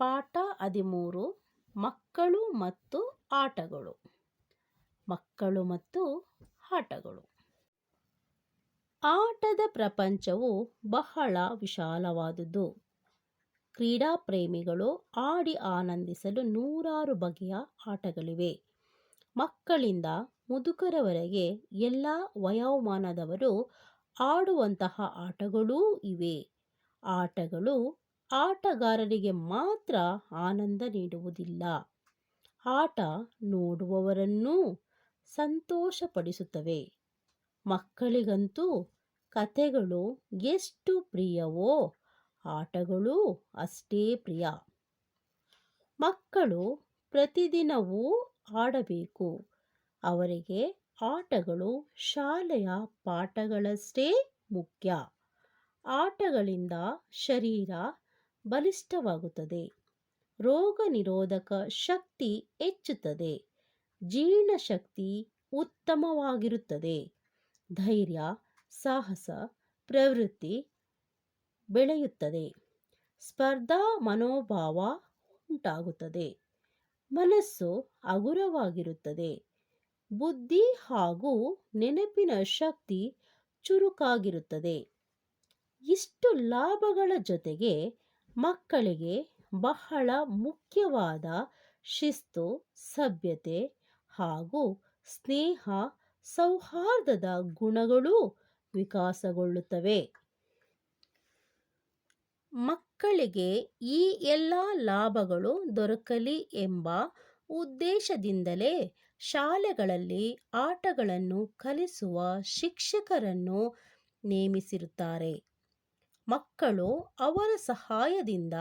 ಪಾಠ ಹದಿಮೂರು, ಮಕ್ಕಳು ಮತ್ತು ಆಟಗಳು. ಮಕ್ಕಳು ಮತ್ತು ಆಟಗಳು. ಆಟದ ಪ್ರಪಂಚವು ಬಹಳ ವಿಶಾಲವಾದುದು. ಕ್ರೀಡಾ ಪ್ರೇಮಿಗಳು ಆಡಿ ಆನಂದಿಸಲು ನೂರಾರು ಬಗೆಯ ಆಟಗಳಿವೆ. ಮಕ್ಕಳಿಂದ ಮುದುಕರವರೆಗೆ ಎಲ್ಲ ವಯೋಮಾನದವರು ಆಡುವಂತಹ ಆಟಗಳೂ ಇವೆ. ಆಟಗಳು ಆಟಗಾರರಿಗೆ ಮಾತ್ರ ಆನಂದ ನೀಡುವುದಿಲ್ಲ. ಆಟ ನೋಡುವವರನ್ನೂ ಸಂತೋಷಪಡಿಸುತ್ತವೆ. ಮಕ್ಕಳಿಗಂತೂ ಕಥೆಗಳು ಎಷ್ಟು ಪ್ರಿಯವೋ, ಆಟಗಳು ಅಷ್ಟೇ ಪ್ರಿಯ. ಮಕ್ಕಳು ಪ್ರತಿದಿನವೂ ಆಡಬೇಕು. ಅವರಿಗೆ ಆಟಗಳು ಶಾಲೆಯ ಪಾಠಗಳಷ್ಟೇ ಮುಖ್ಯ. ಆಟಗಳಿಂದ ಶರೀರ ಬಲಿಷ್ಠವಾಗುತ್ತದೆ. ರೋಗ ನಿರೋಧಕ ಶಕ್ತಿ ಹೆಚ್ಚುತ್ತದೆ. ಜೀರ್ಣಶಕ್ತಿ ಉತ್ತಮವಾಗಿರುತ್ತದೆ. ಧೈರ್ಯ, ಸಾಹಸ, ಪ್ರವೃತ್ತಿ ಬೆಳೆಯುತ್ತದೆ. ಸ್ಪರ್ಧಾ ಮನೋಭಾವ ಉಂಟಾಗುತ್ತದೆ. ಮನಸ್ಸು ಹಗುರವಾಗಿರುತ್ತದೆ. ಬುದ್ಧಿ ಹಾಗೂ ನೆನಪಿನ ಶಕ್ತಿ ಚುರುಕಾಗಿರುತ್ತದೆ. ಇಷ್ಟು ಲಾಭಗಳ ಜೊತೆಗೆ ಮಕ್ಕಳಿಗೆ ಬಹಳ ಮುಖ್ಯವಾದ ಶಿಸ್ತು, ಸಭ್ಯತೆ ಹಾಗೂ ಸ್ನೇಹ ಸೌಹಾರ್ದದ ಗುಣಗಳು ವಿಕಾಸಗೊಳ್ಳುತ್ತವೆ. ಮಕ್ಕಳಿಗೆ ಈ ಎಲ್ಲ ಲಾಭಗಳು ದೊರಕಲಿ ಎಂಬ ಉದ್ದೇಶದಿಂದಲೇ ಶಾಲೆಗಳಲ್ಲಿ ಆಟಗಳನ್ನು ಕಲಿಸುವ ಶಿಕ್ಷಕರನ್ನು ನೇಮಿಸಿರುತ್ತಾರೆ. ಮಕ್ಕಳು ಅವರ ಸಹಾಯದಿಂದ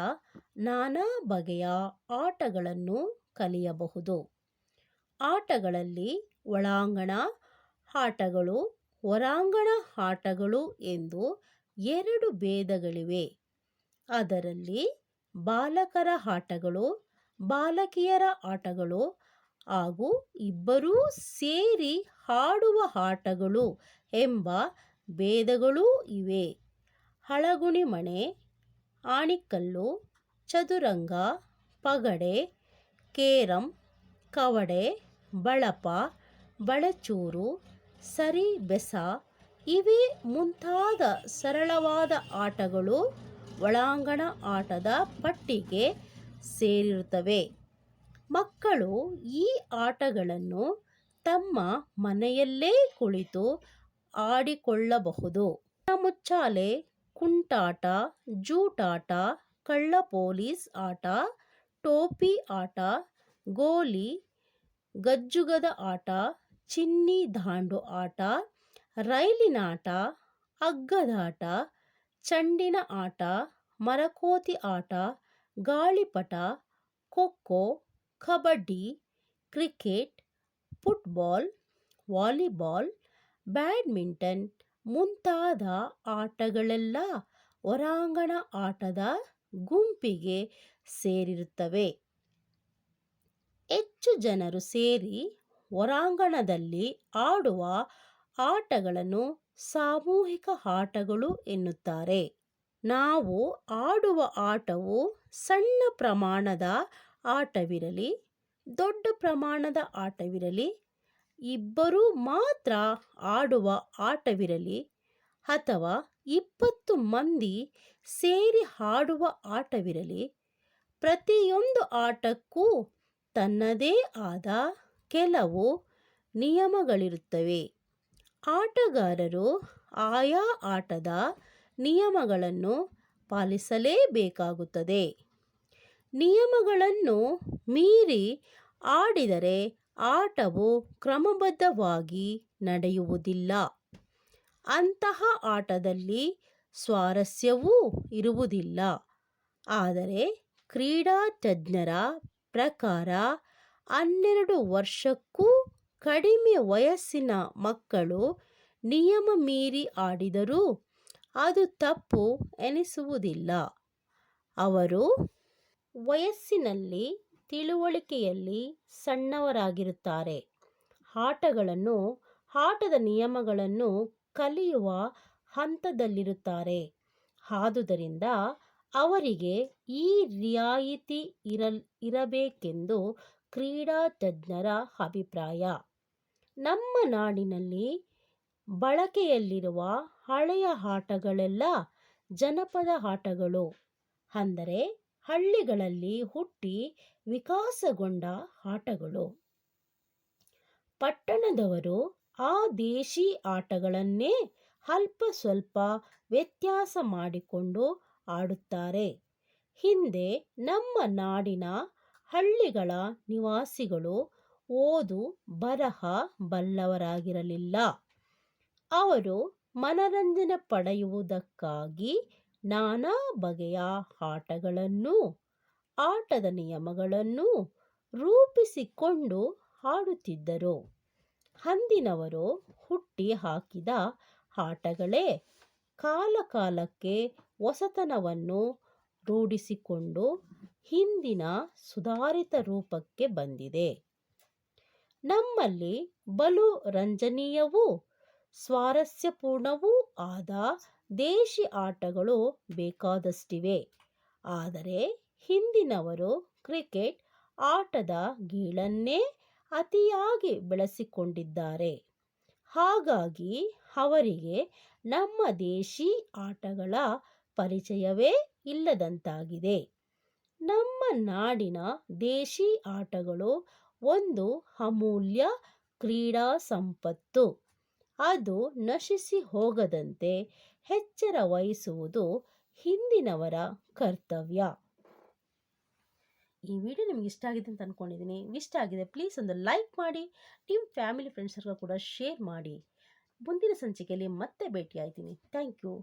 ನಾನಾ ಬಗೆಯ ಆಟಗಳನ್ನು ಕಲಿಯಬಹುದು. ಆಟಗಳಲ್ಲಿ ಒಳಾಂಗಣ ಆಟಗಳು ಹೊರಾಂಗಣ ಆಟಗಳು ಎಂದು ಎರಡು ಭೇದಗಳಿವೆ. ಅದರಲ್ಲಿ ಬಾಲಕರ ಆಟಗಳು ಬಾಲಕಿಯರ ಆಟಗಳು ಹಾಗೂ ಇಬ್ಬರೂ ಸೇರಿ ಆಡುವ ಆಟಗಳು ಎಂಬ ಭೇದಗಳೂ ಇವೆ. ಹಳಗುಣಿ ಮಣೆ, ಆಣಿಕಲ್ಲು, ಚದುರಂಗ, ಪಗಡೆ, ಕೇರಂ, ಕವಡೆ, ಬಳಪ, ಬಳಚೂರು ಸರಿಬೆಸ ಇವೇ ಮುಂತಾದ ಸರಳವಾದ ಆಟಗಳು ಒಳಾಂಗಣ ಆಟದ ಪಟ್ಟಿಗೆ ಸೇರಿರುತ್ತವೆ. ಮಕ್ಕಳು ಈ ಆಟಗಳನ್ನು ತಮ್ಮ ಮನೆಯಲ್ಲೇ ಕುಳಿತು ಆಡಿಕೊಳ್ಳಬಹುದು. ಮುಚ್ಚಾಲೆ ಕುಂಟಾಟ ಜೂಟಾಟ ಕಳ್ಳ ಪೊಲೀಸ್ ಆಟ ಟೋಪಿ ಆಟ ಗೋಲಿ ಗಜ್ಜುಗದ ಆಟ ಚಿನ್ನಿ ದಾಂಡು ಆಟ ರೈಲಿನಾಟ ಹಗ್ಗದಾಟ ಚೆಂಡಿನ ಆಟ ಮರಕೋತಿ ಆಟ ಗಾಳಿಪಟ kho kho kabaddi cricket football volleyball badminton ಮುಂತಾದ ಆಟಗಳೆಲ್ಲ ಹೊರಾಂಗಣ ಆಟದ ಗುಂಪಿಗೆ ಸೇರಿರುತ್ತವೆ. ಹೆಚ್ಚು ಜನರು ಸೇರಿ ಹೊರಾಂಗಣದಲ್ಲಿ ಆಡುವ ಆಟಗಳನ್ನು ಸಾಮೂಹಿಕ ಆಟಗಳು ಎನ್ನುತ್ತಾರೆ. ನಾವು ಆಡುವ ಆಟವು ಸಣ್ಣ ಪ್ರಮಾಣದ ಆಟವಿರಲಿ, ದೊಡ್ಡ ಪ್ರಮಾಣದ ಆಟವಿರಲಿ ಇಬ್ಬರು ಮಾತ್ರ ಆಡುವ ಆಟವಿರಲಿ ಅಥವಾ ಇಪ್ಪತ್ತು ಮಂದಿ ಸೇರಿ ಆಡುವ ಆಟವಿರಲಿ, ಪ್ರತಿಯೊಂದು ಆಟಕ್ಕೂ ತನ್ನದೇ ಆದ ಕೆಲವು ನಿಯಮಗಳಿರುತ್ತವೆ. ಆಟಗಾರರು ಆಯಾ ಆಟದ ನಿಯಮಗಳನ್ನು ಪಾಲಿಸಲೇಬೇಕಾಗುತ್ತದೆ. ನಿಯಮಗಳನ್ನು ಮೀರಿ ಆಡಿದರೆ ಆಟವು ಕ್ರಮಬದ್ಧವಾಗಿ ನಡೆಯುವುದಿಲ್ಲ. ಅಂತಹ ಆಟದಲ್ಲಿ ಸ್ವಾರಸ್ಯವೂ ಇರುವುದಿಲ್ಲ. ಆದರೆ ಕ್ರೀಡಾ ತಜ್ಞರ ಪ್ರಕಾರ ಹನ್ನೆರಡು ವರ್ಷಕ್ಕೂ ಕಡಿಮೆ ವಯಸ್ಸಿನ ಮಕ್ಕಳು ನಿಯಮ ಮೀರಿ ಆಡಿದರೂ ಅದು ತಪ್ಪು ಎನಿಸುವುದಿಲ್ಲ. ಅವರು ವಯಸ್ಸಿನಲ್ಲಿ ತಿಳುವಳಿಕೆಯಲ್ಲಿ ಸಣ್ಣವರಾಗಿರುತ್ತಾರೆ. ಆಟಗಳನ್ನು, ಆಟದ ನಿಯಮಗಳನ್ನು ಕಲಿಯುವ ಹಂತದಲ್ಲಿರುತ್ತಾರೆ. ಆದುದರಿಂದ ಅವರಿಗೆ ಈ ರಿಯಾಯಿತಿ ಇರಲ್, ಇರಬೇಕೆಂದು ಕ್ರೀಡಾ ತಜ್ಞರ ಅಭಿಪ್ರಾಯ. ನಮ್ಮ ನಾಡಿನಲ್ಲಿ ಬಳಕೆಯಲ್ಲಿರುವ ಹಳೆಯ ಆಟಗಳೆಲ್ಲ ಜನಪದ ಆಟಗಳು. ಅಂದರೆ ಹಳ್ಳಿಗಳಲ್ಲಿ ಹುಟ್ಟಿ ವಿಕಾಸಗೊಂಡ ಆಟಗಳು. ಪಟ್ಟಣದವರು ಆ ದೇಶಿ ಆಟಗಳನ್ನೇ ಅಲ್ಪ ಸ್ವಲ್ಪ ವ್ಯತ್ಯಾಸ ಮಾಡಿಕೊಂಡು ಆಡುತ್ತಾರೆ. ಹಿಂದೆ ನಮ್ಮ ನಾಡಿನ ಹಳ್ಳಿಗಳ ನಿವಾಸಿಗಳು ಓದು ಬರಹ ಬಲ್ಲವರಾಗಿರಲಿಲ್ಲ. ಅವರು ಮನರಂಜನೆ ಪಡೆಯುವುದಕ್ಕಾಗಿ ನಾನಾ ಬಗೆಯ ಆಟಗಳನ್ನು, ಆಟದ ನಿಯಮಗಳನ್ನು ರೂಪಿಸಿಕೊಂಡು ಆಡುತ್ತಿದ್ದರು ಅಂದಿನವರು ಹುಟ್ಟಿ ಹಾಕಿದ ಆಟಗಳೇ ಕಾಲಕಾಲಕ್ಕೆ ಹೊಸತನವನ್ನು ರೂಢಿಸಿಕೊಂಡು ಹಿಂದಿನ ಸುಧಾರಿತ ರೂಪಕ್ಕೆ ಬಂದಿದೆ. ನಮ್ಮಲ್ಲಿ ಬಲು ರಂಜನೀಯವೂ ಸ್ವಾರಸ್ಯಪೂರ್ಣವೂ ಆದ ದೇಶಿ ಆಟಗಳು ಬೇಕಾದಷ್ಟಿವೆ. ಆದರೆ ಹಿಂದಿನವರು ಕ್ರಿಕೆಟ್ ಆಟದ ಗೀಳನ್ನೇ ಅತಿಯಾಗಿ ಬೆಳೆಸಿಕೊಂಡಿದ್ದಾರೆ. ಹಾಗಾಗಿ ಅವರಿಗೆ ನಮ್ಮ ದೇಶಿ ಆಟಗಳ ಪರಿಚಯವೇ ಇಲ್ಲದಂತಾಗಿದೆ. ನಮ್ಮ ನಾಡಿನ ದೇಶಿ ಆಟಗಳು ಒಂದು ಅಮೂಲ್ಯ ಕ್ರೀಡಾ ಸಂಪತ್ತು. ಅದು ನಶಿಸಿ ಹೋಗದಂತೆ ಎಚ್ಚರ ವಹಿಸುವುದು ಹಿಂದಿನವರ ಕರ್ತವ್ಯ. ಈ ವಿಡಿಯೋ ನಿಮ್ಗೆ ಇಷ್ಟ ಆಗಿದೆ ಅಂತ ಅಂದ್ಕೊಂಡಿದ್ದೀನಿ ಇಷ್ಟ ಆಗಿದೆ ಪ್ಲೀಸ್ ಒಂದು ಲೈಕ್ ಮಾಡಿ ನಿಮ್ಮ ಫ್ಯಾಮಿಲಿ ಫ್ರೆಂಡ್ಸ್ಗೂ ಕೂಡ ಶೇರ್ ಮಾಡಿ. ಮುಂದಿನ ಸಂಚಿಕೆಯಲ್ಲಿ ಮತ್ತೆ ಭೇಟಿ ಆಯ್ತೀನಿ ಥ್ಯಾಂಕ್ ಯು